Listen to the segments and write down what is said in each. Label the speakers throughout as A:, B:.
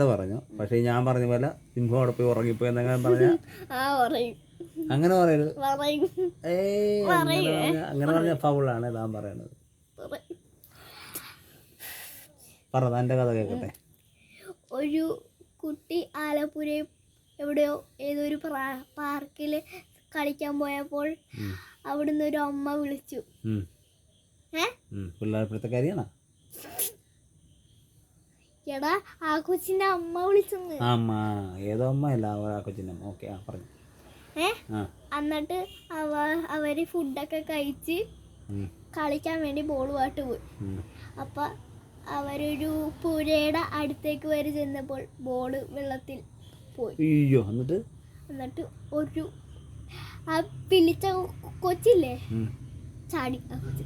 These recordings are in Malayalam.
A: കഥ പറഞ്ഞു. പക്ഷേ ഞാൻ പറഞ്ഞ പോലെ സിംഹം അവിടെ പോയി ഉറങ്ങിപ്പോയി എന്നങ്ങനെ പറഞ്ഞ? അങ്ങനെ പറയരുത്. അങ്ങനെ പറഞ്ഞ ഫൗളാണ് താൻ പറയണത്.
B: പറയും.
A: പറ തന്റെ കഥ കേൾക്കട്ടെ.
B: ഒരു കുട്ടി ആലപ്പുഴയിൽ എവിടെയോ ഏതൊരു പാർക്കിൽ കളിക്കാൻ പോയപ്പോൾ അവിടുന്ന് ഒരു അമ്മ വിളിച്ചു. ഏ?
A: ഉം. പിള്ളേർപ്പിടുത്തെ കാര്യമാണോ?
B: എടാ ആ കൊച്ചിന്റെ അമ്മ വിളിച്ചെന്ന്.
A: അമ്മ. ഏതോ അമ്മ അല്ല ആ കൊച്ചിന്റെ അമ്മ. ഓക്കെ ആ പറഞ്ഞു.
B: ഏ? എന്നിട്ട് അവ അവർ ഫുഡൊക്കെ കഴിച്ച്. കളിക്കാൻ വേണ്ടി ബോൾ പാട്ട് പോയി. അപ്പൊ അവരൊരു പുഴയുടെ അടുത്തേക്ക് വരെ ചെന്നപ്പോൾ ബോൾ വെള്ളത്തിൽ പോയി.
A: അയ്യോ എന്നിട്ട്?
B: എന്നിട്ട് ഒരു ആ പിളിച്ച കൊച്ചില്ലേ? ചാടി ആ കൊച്ച്.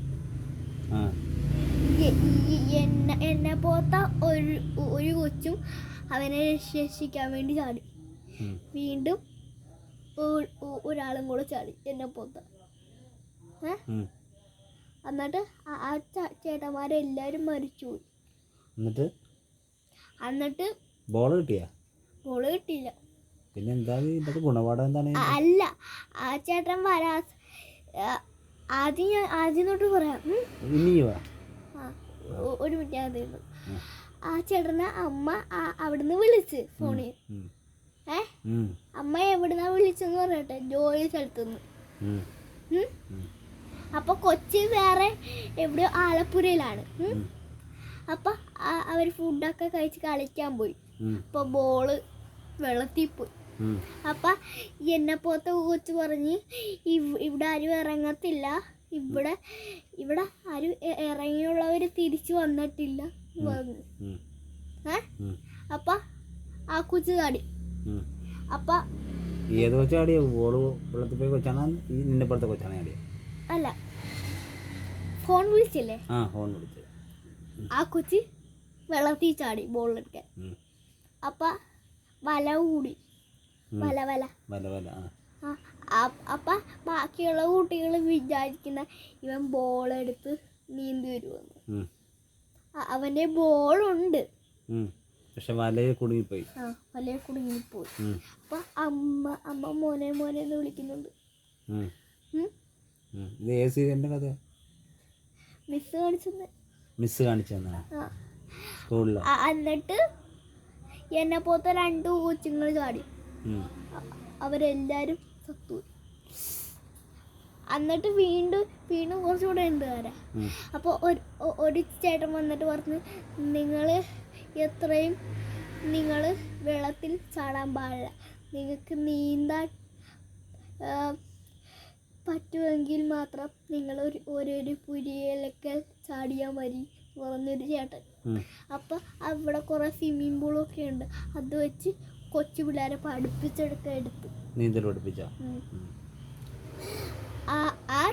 B: എന്നെ എന്നെ പോത്ത ഒരു ഒരു കൊച്ചും അവനെ രക്ഷിക്കാൻ വേണ്ടി ചാടി. വീണ്ടും ഒരാളും കൂടെ ചാടി എന്നെ പോത്ത. എന്നിട്ട് ആ- മരിച്ചു ചേട്ടന്മാരെല്ലാരും മരിച്ചുപോയി
A: എന്നിട്ട്?
B: എന്നിട്ട്
A: ബോൾ കിട്ടിയാ?
B: ബോൾ കിട്ടിയില്ല.
A: പിന്നെ എന്താ ഗുണപാഠം എന്താണ്?
B: അല്ല ആ ചേട്ടൻ വരാ ആദ്യം ഞാൻ ആദ്യം തൊട്ട് പറയാം. ഉം. ഒരു മിനിറ്റ് തീർന്നു ആ ചേട്ടനെ അമ്മ അവിടുന്ന് വിളിച്ച് ഫോണിൽ. ഏ? അമ്മ എവിടുന്നാ വിളിച്ചെന്ന് പറയട്ടെ ജോലി സ്ഥലത്തുനിന്ന്. അപ്പൊ കൊച്ചി വേറെ എവിടെയോ ആലപ്പുഴയിലാണ്. അപ്പൊ അവർ അവർ ഫുഡൊക്കെ കഴിച്ച് കളിക്കാൻ പോയി. അപ്പൊ ബോൾ വെള്ളത്തിൽ പോയി. അപ്പൊ എന്നെ പോലത്തെ കൊച്ചു പറഞ്ഞ് ഇവ്- ഇവിടെ ആരും ഇറങ്ങത്തില്ല. ഇവിടെ ഇവിടെ ആരും ഇറങ്ങിയുള്ളവർ തിരിച്ചു വന്നിട്ടില്ല. പറഞ്ഞു. ഏ? അപ്പൊ ആ കൊച്ചു ചാടി. അപ്പ
A: ഏത് കൊച്ചാടിയ വെള്ളത്തിൽ പോയി കൊച്ചാണ്? ഈ കൊച്ചാണ്
B: അല്ല. ഫോൺ വിളിച്ചില്ലേ?
A: ആ ഫോൺ
B: ആ കൊച്ചി വെള്ളത്തിൽ ചാടി ബോളെടുക്കാൻ അപ്പ വല കൂടി. വല വല.
A: വല വല ആ
B: അപ്പൊ ബാക്കിയുള്ള കുട്ടികൾ വിചാരിക്കുന്ന ഇവൻ ബോൾ എടുത്ത് നീന്തി വരുമെന്ന്
A: അവന്റെ
B: ബോൾ അവന്റെ ബോളുണ്ട്
A: ഉം. പക്ഷെ വലയെ കുടുങ്ങിപ്പോയി.
B: ആ വലയെ കുടുങ്ങിപ്പോയി. അപ്പൊ അമ്മ അമ്മ മോനെ മോനെ എന്ന് വിളിക്കുന്നുണ്ട്.
A: കഥ
B: മിസ് കാണിച്ചെന്ന്.
A: മിസ് സ്കൂളിൽ
B: എന്നിട്ട് എന്നെ പോലത്തെ രണ്ട് കൊച്ചുങ്ങൾ ചാടി. അവരെല്ലാരും സത്തുപോയി എന്നിട്ട് വീണ്ടും വീണ്ടും കുറച്ചുകൂടെ ഉണ്ട് വരെ അപ്പോൾ ഒരു ചേട്ടൻ വന്നിട്ട് പറഞ്ഞു നിങ്ങൾ എത്രയും നിങ്ങൾ വെള്ളത്തിൽ ചാടാൻ പാടില്ല. നിങ്ങൾക്ക് നീന്താൻ പറ്റുമെങ്കിൽ മാത്രം നിങ്ങൾ ഒരു ഓരോരു പുരിയിലൊക്കെ ചാടിയാൽ മതി പറഞ്ഞൊരു ചേട്ടൻ. അപ്പം അവിടെ കുറേ സ്വിമ്മിംഗ് പൂളൊക്കെ ഉണ്ട്. അത് വെച്ച് കൊച്ചു പിള്ളേരെ പഠിപ്പിച്ചെടുക്കാൻ എടുത്തു.
A: നീന്തൽ പഠിപ്പിച്ച?
B: ഉം. ആ ആ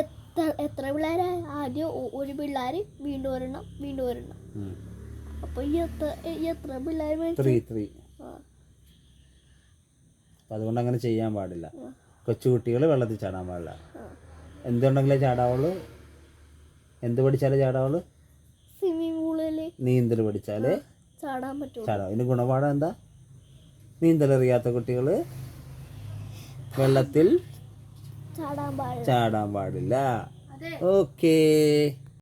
B: എത്ര എത്ര പിള്ളേരെ? ആദ്യം ഒരു പിള്ളേർ വീണ്ടും ഒരെണ്ണം വീണ്ടും ഒരെണ്ണം. അപ്പൊ ഈ എത്ര ഈ എത്ര പിള്ളേർ
A: ത്രീ ത്രീ.
B: ആ.
A: അപ്പം അതുകൊണ്ട് അങ്ങനെ ചെയ്യാൻ പാടില്ല. കൊച്ചുകുട്ടികൾ വെള്ളത്തിൽ ചാടാൻ പാടില്ല. എന്തുണ്ടെങ്കിലേ ചാടാവുള്ളൂ? എന്ത് പഠിച്ചാലേ ചാടാവുള്ളൂ?
B: സ്വിമ്മിംഗ് പൂളിൽ
A: നീന്തൽ പഠിച്ചാലേ
B: ചാടാൻ പറ്റും
A: ചാടാം. ഇതിന് ഗുണപാഠം എന്താ? നീന്തലറിയാത്ത കുട്ടികൾ വെള്ളത്തിൽ
B: ചാടാൻ പാടില്ല.
A: ഓക്കേ